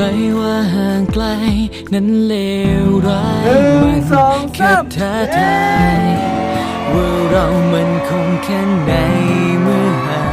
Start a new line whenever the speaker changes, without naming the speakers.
รว่าห่างไกล นั้นเลวร้าย
หนึ่ง
มัน
สอง
แค่
สาม
ท้าทายว่าเรามันคงแค่ในเมื่อ